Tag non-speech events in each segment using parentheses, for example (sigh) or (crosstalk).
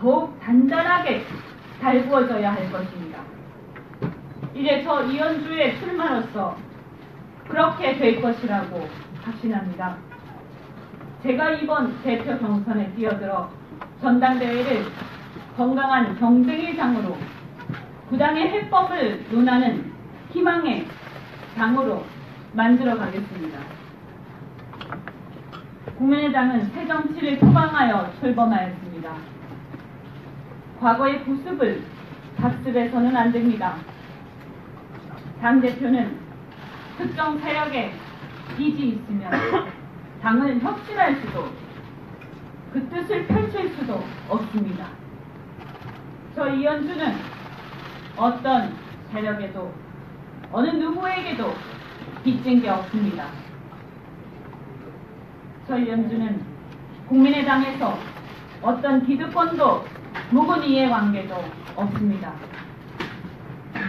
더욱 단단하게 달구어져야 할 것입니다. 이제 저 이현주의 출마로서 그렇게 될 것이라고 확신합니다. 제가 이번 대표 경선에 뛰어들어 전당대회를 건강한 경쟁의 장으로 부당의 해법을 논하는 희망의 장으로 만들어 가겠습니다. 국민의당은 새 정치를 표방하여 출범하였습니다. 과거의 구습을 답습해서는 안 됩니다. 당대표는 특정 세력에 빚이 있으면 당을 혁신할 수도 그 뜻을 펼칠 수도 없습니다. 저 이현주는 어떤 세력에도 어느 누구에게도 빚진 게 없습니다. 저 이현주는 국민의당에서 어떤 기득권도 묵은 이해관계도 없습니다.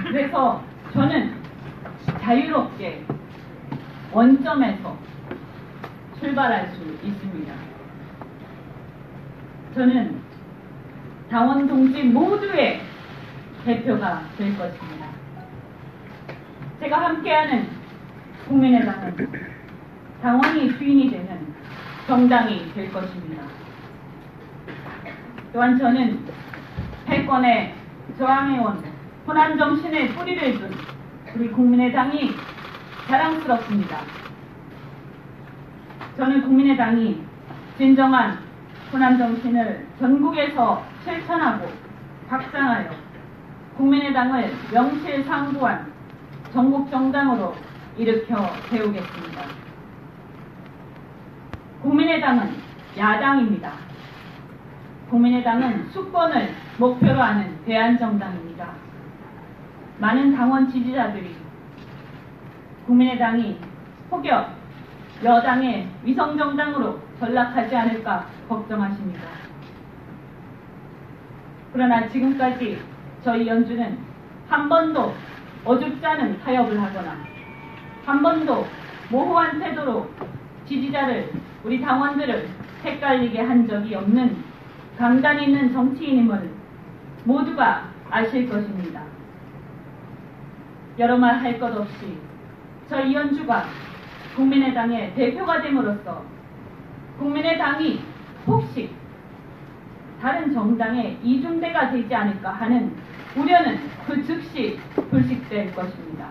그래서 저는 자유롭게 원점에서 출발할 수 있습니다. 저는 당원 동지 모두의 대표가 될 것입니다. 제가 함께하는 국민의당은 당원이 주인이 되는 정당이 될 것입니다. 또한 저는 패권에 저항해온 호남 정신의 뿌리를 둔 우리 국민의당이 자랑스럽습니다. 저는 국민의당이 진정한 호남 정신을 전국에서 실천하고 확장하여 국민의당을 명실상부한 전국 정당으로 일으켜 세우겠습니다. 국민의당은 야당입니다. 국민의당은 수권을 목표로 하는 대안정당입니다. 많은 당원 지지자들이 국민의당이 혹여 여당의 위성정당으로 전락하지 않을까 걱정하십니다. 그러나 지금까지 저희 연주는 한 번도 어줍지 않은 타협을 하거나 한 번도 모호한 태도로 지지자를 우리 당원들을 헷갈리게 한 적이 없는 강단 있는 정치인임을 모두가 아실 것입니다. 여러 말 할 것 없이 저 이현주가 국민의당의 대표가 됨으로써 국민의당이 혹시 다른 정당의 이중대가 되지 않을까 하는 우려는 그 즉시 불식될 것입니다.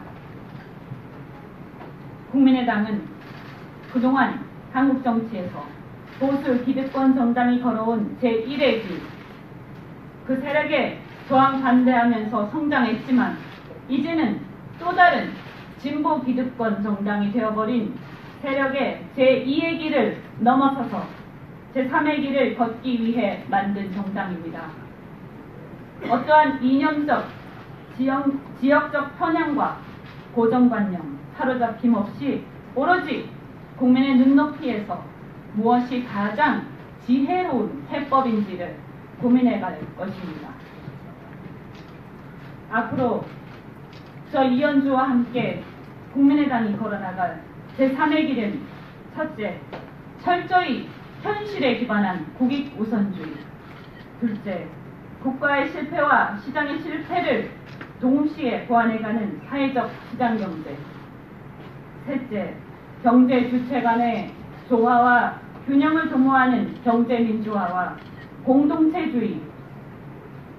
국민의당은 그동안 한국 정치에서 보수 기득권 정당이 걸어온 제1의 길, 그 세력에 저항 반대하면서 성장했지만 이제는 또 다른 진보 기득권 정당이 되어버린 세력의 제2의 길을 넘어서서 제3의 길을 걷기 위해 만든 정당입니다. 어떠한 이념적, 지역, 지역적 편향과 고정관념, 사로잡힘 없이 오로지 국민의 눈높이에서 무엇이 가장 지혜로운 해법인지를 고민해 갈 것입니다. 앞으로 저 이현주와 함께 국민의당이 걸어나갈 제3의 길은 첫째, 철저히 현실에 기반한 국익 우선주의. 둘째, 국가의 실패와 시장의 실패를 동시에 보완해가는 사회적 시장 경제. 셋째, 경제 주체 간의 조화와 균형을 도모하는 경제 민주화와 공동체주의.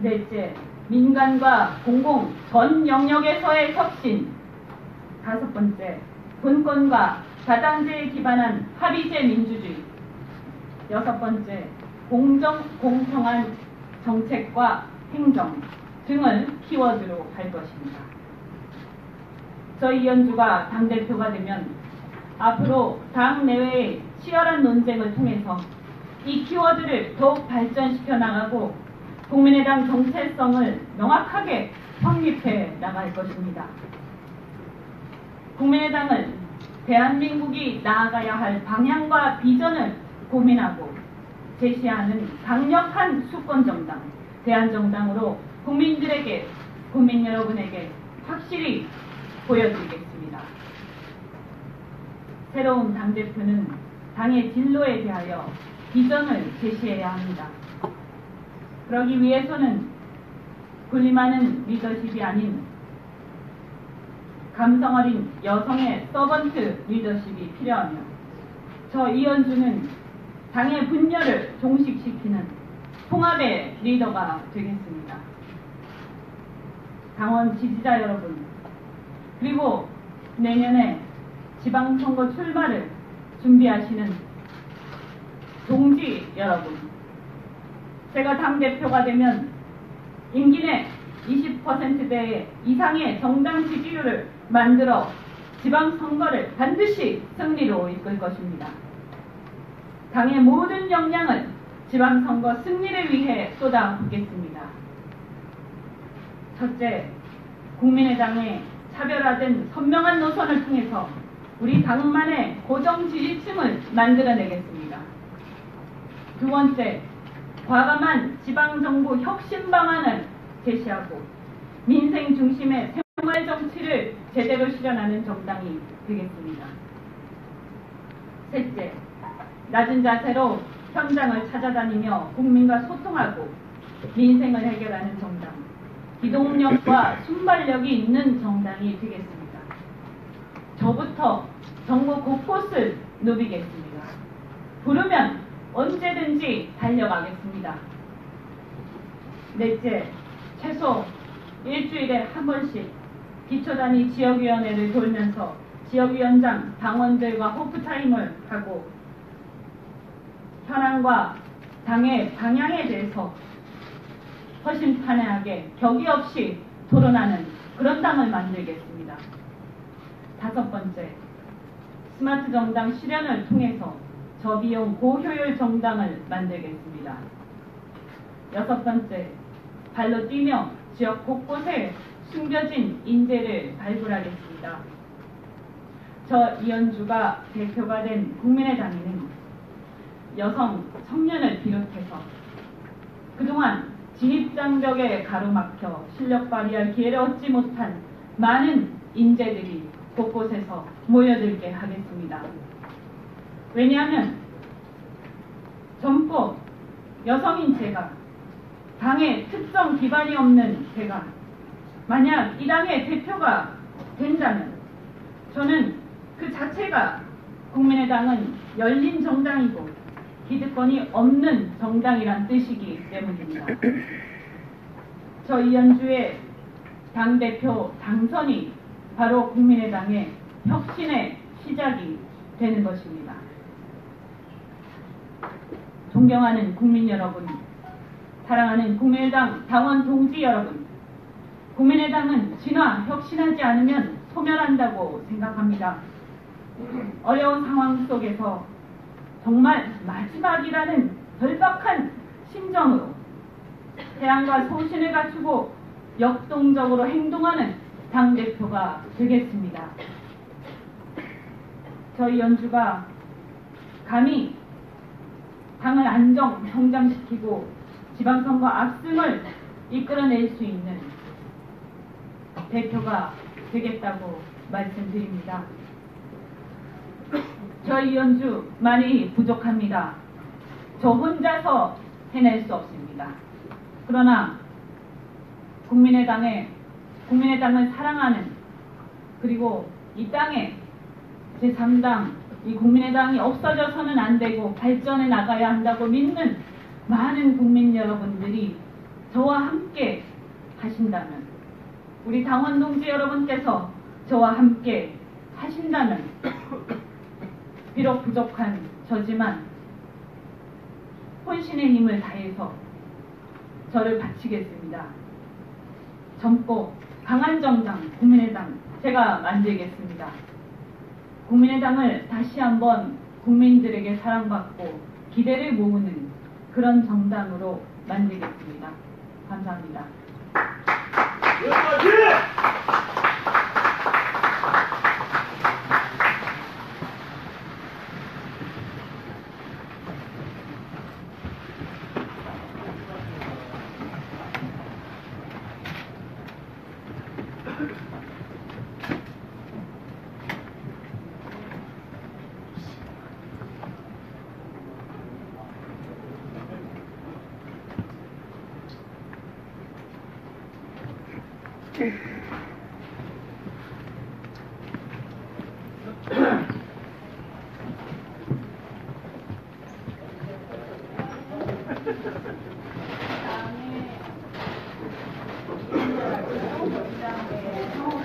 넷째, 민간과 공공 전 영역에서의 혁신. 다섯 번째, 분권과 다당제에 기반한 합의제 민주주의. 여섯 번째, 공정, 공평한 정책과 행정 등을 키워드로 할 것입니다. 저희 이현주가 당대표가 되면 앞으로 당 내외의 치열한 논쟁을 통해서 이 키워드를 더욱 발전시켜 나가고 국민의당 정체성을 명확하게 확립해 나갈 것입니다. 국민의당은 대한민국이 나아가야 할 방향과 비전을 고민하고 제시하는 강력한 수권정당, 대한정당으로 국민들에게, 국민 여러분에게 확실히 보여드리겠습니다. 새로운 당대표는 당의 진로에 대하여 비전을 제시해야 합니다. 그러기 위해서는 군림하는 리더십이 아닌 감성 어린 여성의 서번트 리더십이 필요하며 저 이현주는 당의 분열을 종식시키는 통합의 리더가 되겠습니다. 당원 지지자 여러분, 그리고 내년에 지방선거 출마를 준비하시는 동지 여러분, 제가 당대표가 되면 임기 내 20%대 이상의 정당 지지율을 만들어 지방선거를 반드시 승리로 이끌 것입니다. 당의 모든 역량을 지방선거 승리를 위해 쏟아붓겠습니다. 첫째, 국민의당의 차별화된 선명한 노선을 통해서 우리 당만의 고정 지지층을 만들어내겠습니다. 두 번째, 과감한 지방정부 혁신 방안을 제시하고 민생 중심의 생활 정치를 제대로 실현하는 정당이 되겠습니다. 셋째, 낮은 자세로 현장을 찾아다니며 국민과 소통하고 민생을 해결하는 정당, 기동력과 순발력이 있는 정당이 되겠습니다. 저부터 전국 곳곳을 누비겠습니다. 부르면 언제든지 달려가겠습니다. 넷째, 최소 일주일에 한 번씩 기초단위 지역위원회를 돌면서 지역위원장, 당원들과 호프타임을 하고 현황과 당의 방향에 대해서 허심탄회하게 격의 없이 토론하는 그런 당을 만들겠습니다. 다섯 번째, 스마트 정당 실현을 통해서 저비용 고효율 정당을 만들겠습니다. 여섯 번째, 발로 뛰며 지역 곳곳에 숨겨진 인재를 발굴하겠습니다. 저 이현주가 대표가 된 국민의당에는 여성, 청년을 비롯해서 그동안 진입장벽에 가로막혀 실력 발휘할 기회를 얻지 못한 많은 인재들이 곳곳에서 모여들게 하겠습니다. 왜냐하면 젊고 여성인 제가 당의 특정 기반이 없는 제가 만약 이 당의 대표가 된다면 저는 그 자체가 국민의당은 열린 정당이고 기득권이 없는 정당이란 뜻이기 때문입니다. 저 이현주의 당대표 당선이 바로 국민의당의 혁신의 시작이 되는 것입니다. 존경하는 국민 여러분, 사랑하는 국민의당 당원 동지 여러분, 국민의당은 진화, 혁신하지 않으면 소멸한다고 생각합니다. 어려운 상황 속에서 정말 마지막이라는 절박한 심정으로 태양과 소신을 갖추고 역동적으로 행동하는 당대표가 되겠습니다. 저희 연주가 감히 당을 안정, 성장시키고 지방선거 압승을 이끌어낼 수 있는 대표가 되겠다고 말씀드립니다. 저희 연주 많이 부족합니다. 저 혼자서 해낼 수 없습니다. 그러나 국민의당에 국민의당을 사랑하는 그리고 이 땅에 제3당 이 국민의당이 없어져서는 안 되고 발전해 나가야 한다고 믿는 많은 국민 여러분들이 저와 함께 하신다면 우리 당원 동지 여러분께서 저와 함께 하신다면 (coughs) 비록 부족한 저지만 혼신의 힘을 다해서 저를 바치겠습니다. 젊고 강한 정당 국민의당 제가 만들겠습니다. 국민의당을 다시 한번 국민들에게 사랑받고 기대를 모으는 그런 정당으로 만들겠습니다. 감사합니다.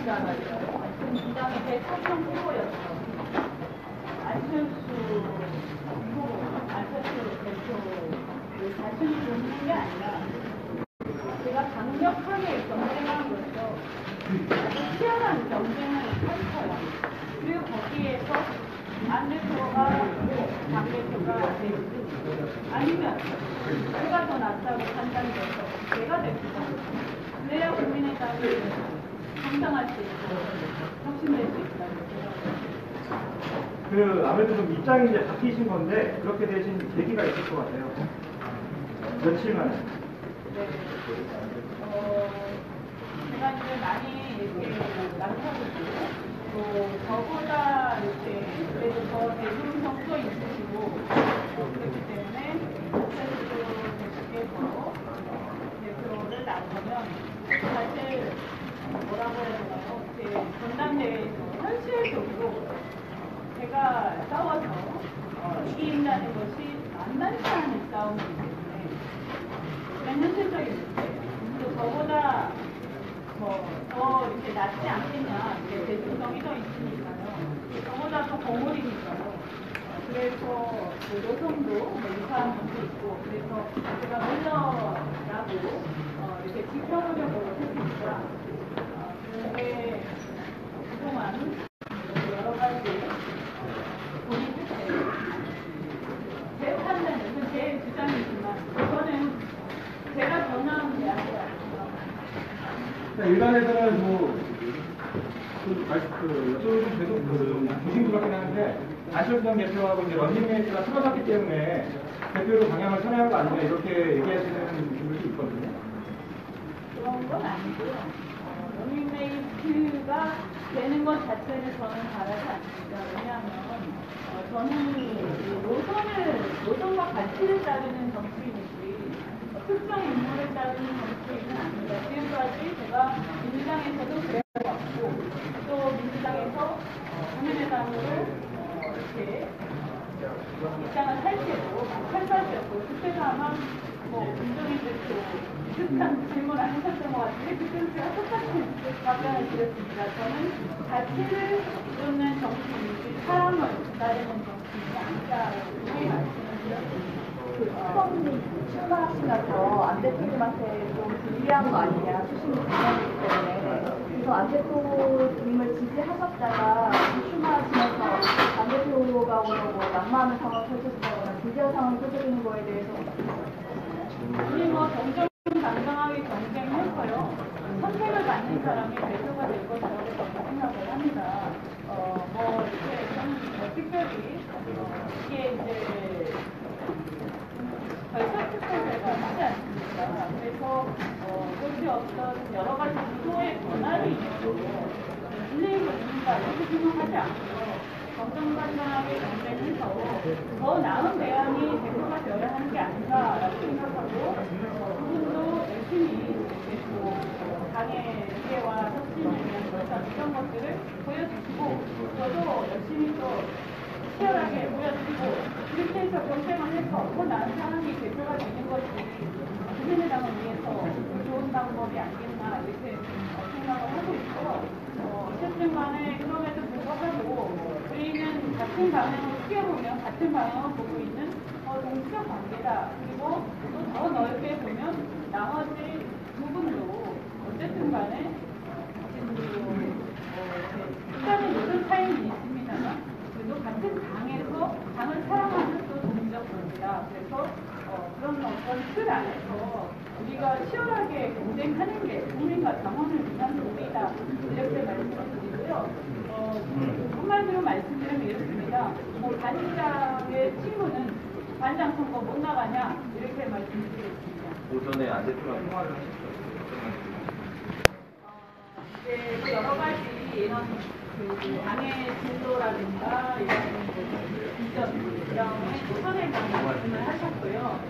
민주당의 대통령 후보였어. 안철수 후보, 안철수 대표를 자신이 돕는 게 아니라 제가 강력하게 경쟁함으로써 아주 치열한 경쟁을 펼쳐요. 그리고 거기에서 안 대표가 당 대표가 되든 아니면 누가 더 낫다고 판단돼서 내가 대표가 그래야 국민의당을 성장할 수 있고 혁신될 수 있다고. 그 아무래도 좀 입장이 이제 바뀌신 건데 그렇게 되신 계기가 있을 것 같아요. 며칠 만에. 네. 어, 제가 이제 많이 이렇게 남편이고 또 저보다 이렇게 그래도 더 대중성도 있으시고 어, 그렇기 때문에 한철수 대표께서 대표를 나서면 사실 뭐라고 해야 되나요? 이렇게 전당대회에서 현실적으로 제가 싸워서 어, 이긴다는 것이 만만치 않은 싸움이기 때문에 그런 현실적인 문제. 또 저보다 뭐더 이렇게 낫지 않겠냐. 이게 대중성이 더 있으니까요. 저보다 더 거물이니까요. 어, 그래서 그 노선도 뭐 유사한 분도 있고 그래서 제가 물러나고 어, 이렇게 지켜보려고 했습니다. 어, 그런데 그동안 여러 가지 본인 제 판단은 그제 주장이지만 저는 제가 전화한 게 아니라 그러니까 일반에서는 뭐, 그, 말- 그, 여쭤보면 계속 그, 것 같긴 한데, 안철수당 대표하고 이제 런닝메이트가 틀어졌기 때문에 대표로 방향을 선회한 거 아니냐, 이렇게 얘기하시는 분들도 있거든요. 그런 건 아니고요. 어, 러닝메이트가 되는 것 자체를 저는 바라지 않습니다. 왜냐하면 어, 저는 이 노선을 노선과 가치를 따르는 정치인이지 어, 특정 인물을 따르는 정치인은 아닙니다. 지금까지 제가 민주당에서도 그래왔고 또 민주당에서 어, 국민의당으로 어, 이렇게 입장을 할 때도 마찬가지였고 그때도 아마 뭐 김종인들도 비슷한 질문 안 하셨던 것 같은데 그때도 제가 똑같은 답변을 드렸습니다. 저는 가치를 이루는 정치인이지 사람을 기다리는 정치인이 아니다라고 말씀을 드렸습니다. 그 수석님 출마하시면서 안 대표님한테 좀 불리한 거 아니냐 수신이 중요하기 때문에 그래서 안 대표님을 지지하셨다가 출마하시면서 안 대표가 오늘 뭐 낙마하는 상황을 펼쳐진다거나 비대어 상황을 펼쳐지는 거에 대해서 우리 뭐 정정당당하게 경쟁해서요. 선택을 받는 사람이 대표가 될 것이라고 저는 생각을 합니다. 어, 뭐, 이렇게 뭐 특별히, 어, 이게 이제, 결선 특별제가 있지 않습니까? 그래서, 어, 그렇게 어떤 여러 가지 구도의 변화를 있고, 일리가 있는가, 이렇게 생각하지 않고요. 정정당당하게 경쟁해서 더 나은 대안이 대표가 되어야 하는 게 아닌가라고 생각하고 어, 그분도 열심히 어, 당의 미래와 혁신을 위한 것들 이런 것들을 보여주시고 저도 열심히 또 치열하게 보여드리고 그렇게 해서 경쟁을 해서 더 나은 사람이 대표가 되는 것이 국민의당을 위해서 좋은 방법이 아니겠나 이렇게 어, 생각을 하고 있고요. 어, 어쨌든 간에 그럼에도 불구하고 우리는 같은 방향으로 뛰어보면 같은 방향을 보고 있는 어, 동시적 관계다. 그리고 또더 넓게 보면 나머지 두 분도 어쨌든 간에 약간의 요즘 차이는 있습니다만 그래도 같은 당에서 당을 사랑하는 또 동지적 관계다. 그래서 어, 그런 어떤 틀 안에서 우리가 치열하게 경쟁하는 게 국민과 당원을 위한 논의다. 이렇게 말씀을 드리고요. 어, 한마디로 말씀드리면 이렇습니다. 뭐 단일장의 친구는 반장 선거 못 나가냐 이렇게 말씀드리겠습니다. 오전에 안 대표랑 통화를 하셨어요. 이제 그 여러 가지 이런 그 당의 진도라든가 이런 비전 그다음에 노선에 대한 말씀을 하셨고요.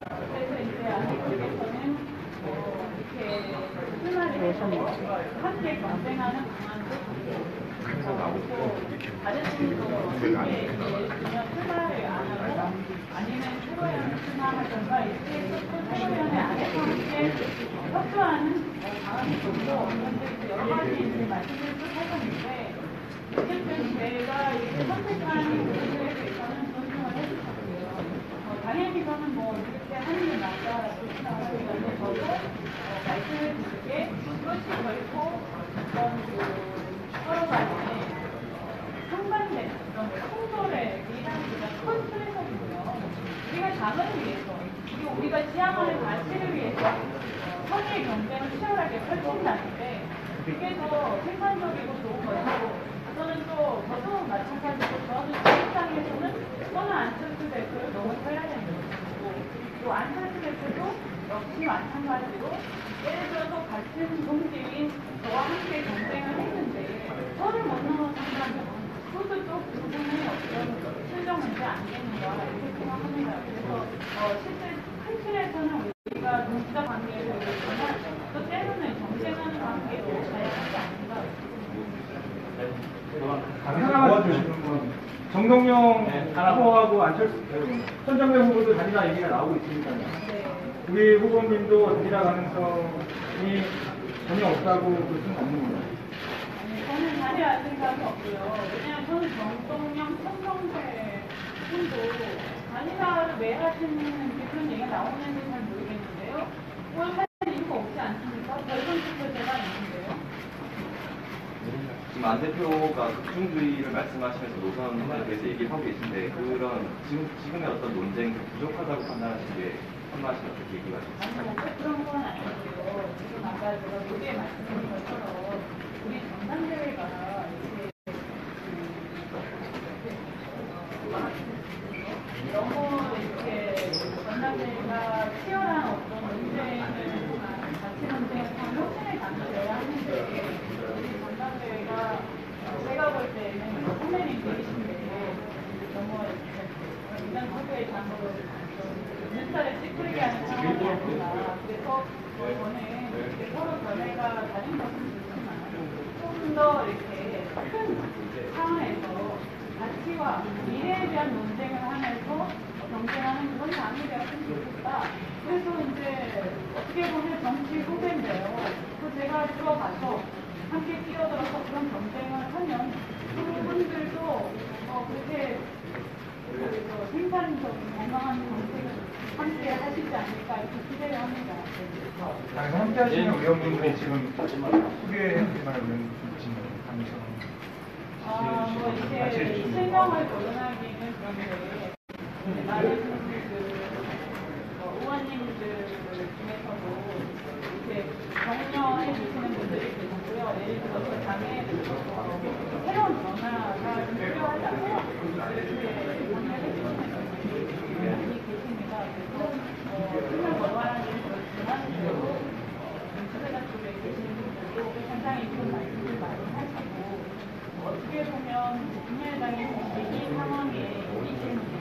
그래서 이제 아직 쪽에서는 어, 이렇게 출마를 내셨네요. 함께 경쟁하는 방안도 새로운 출마하던가 이렇게 안에서 함께 협조하는 방안이 있고 여러 가지 이제 말씀을 쭉 하셨는데 어쨌든 제가 이렇게 선택한 부분에 대해서는 존중을 해주셨고요. 어, 당연히 저는 뭐 이렇게 하는 게 맞다라고 생각하는데 저도 어, 말씀을 드리게 그것이 결코 어떤 그 서로 간에 상반된 어떤 충돌의 가장 큰 트레서이고요. 당을 위해서 그리고 우리가 지향하는 가치를 위해서 어, 선의의 경쟁을 치열하게 펼친다는데 그게 더 생산적이고 좋은 것이고 저는 또 저도 마찬가지로 저는 제 입장에서는 저는 안철수 대표를 너무 되는 것이고 또 안철수 대표도 역시 마찬가지로 예를 들어서 같은 동지인 저와 함께 경쟁을 했는데 저를 못 넘어선다면 그것도 또그 부분 에 어떤 실정 문제 이렇게 생각합니다. 그래서 어, 실제 큰 틀에서는 우리가 동지적 관계에서 있지만 또 경쟁하는 관계도 다양하지 손정배 후보도 단일화 얘기가 나오고 있으니까요. 네. 우리 후보님도 단일화 가능성이 전혀 없다고 볼 수는 없는 거예요. 저는 자리할 생각이 없고요. 왜냐하면 저는 정동영, 손정배 분도 단일화를 왜 하시는 그런 얘기가 나오는지 잘 모르겠는데요. 그걸 할 이유가 없지 않습니까? 결론적으로 제가 있는데요. 지금 안 대표가 극중주의를 말씀하시면서 노선 선언에 대해서 얘기를 하고 계신데 그런 지금 지금의 어떤 논쟁이 좀 부족하다고 판단하시는 게 판단하시는 어떻게 얘기가 아니, 뭐꼭 그런 건 아니고요. 지금 아까 제가 무대에 말씀드린 것처럼 그래서 이렇게 서로 견해가 다른 좋지만 조금 더 이렇게 큰 상황에서 가치와 미래에 대한 논쟁을 하면서 경쟁하는 그런 좀 좋겠다. 그래서 이제 어떻게 보면 정치 후배인데요. 그 제가 들어가서 함께 뛰어들어서 그런 경쟁을 하면 그분들도 어, 그렇게 그래서 생산적인 건강한 정책을 함께 하시지 않을까 이렇게 기대를 합니다. 아니, 함께 하시는 의원분들이 지금 소개해드리만 의원 지금 가능성. 아, 뭐 이렇게 실명을 거론하기는 그런데 많은 그 어, 의원님들 중에서도 이렇게 격려해 주시는 분들이 계시고요. 예를 들어서 당에 어, 새로운 변화가 좀 필요하다고 이렇게 격려해 주시는 분들이 많이 계십니다. 그래서 어, 정말 거론하는 그렇지만 그래도 주세가 쪽에 계시는 분들도 굉장히 좋은 말씀을 많이 하시고 어떻게 보면 국민의당이 위기 상황에 때문에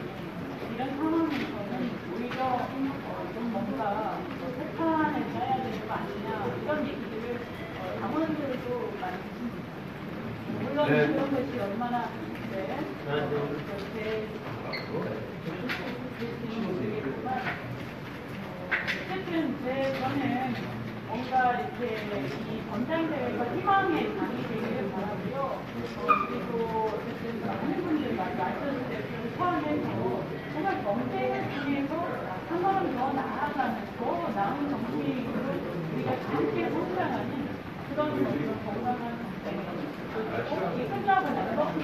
이런 상황에서는 오히려 어, 좀 뭔가 패턴을 짜야 되는 거 아니냐 이런 얘기들을 어, 당원들도 많이 하십니다. 물론 네. 그런 것이 얼마나 네, 어, 그렇게 모르겠지만 어쨌든 제 저는 뭔가 이렇게 이 전당대회가 희망의 장이 되기를 바라고요. 어, 그리고 어쨌든 많은 많이 말씀을 대표를 포함해서 정말 경쟁을 통해서 한 걸음 더 나아가는 더 나은 정치인으로 우리가 함께 성장하는 그런 어떤 건강한 이게 끝나고 나서 그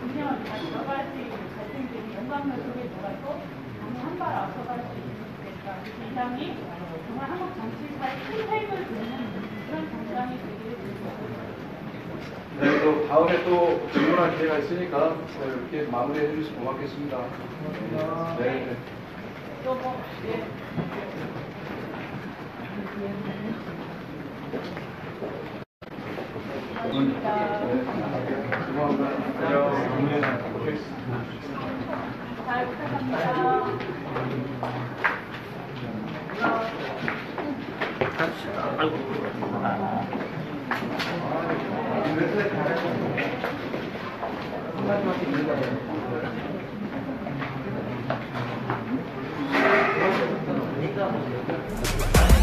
분명한 다 들어갈 수 있는 갈등들이 영광을 속에 들어가서 한발 앞서갈 수 있는 그러니까 그 이상이 정말 한국 정치사에 큰 획을 두는 그런 정당이 되기를 바랍니다. 네, 또 다음에 또 질문할 기회가 있으니까 네, 이렇게 마무리해 주시면 고맙겠습니다. 네. 네. 또뭐 예. 감사합니다. 수고합니다. 안녕. 잘 부탁합 니다. 아,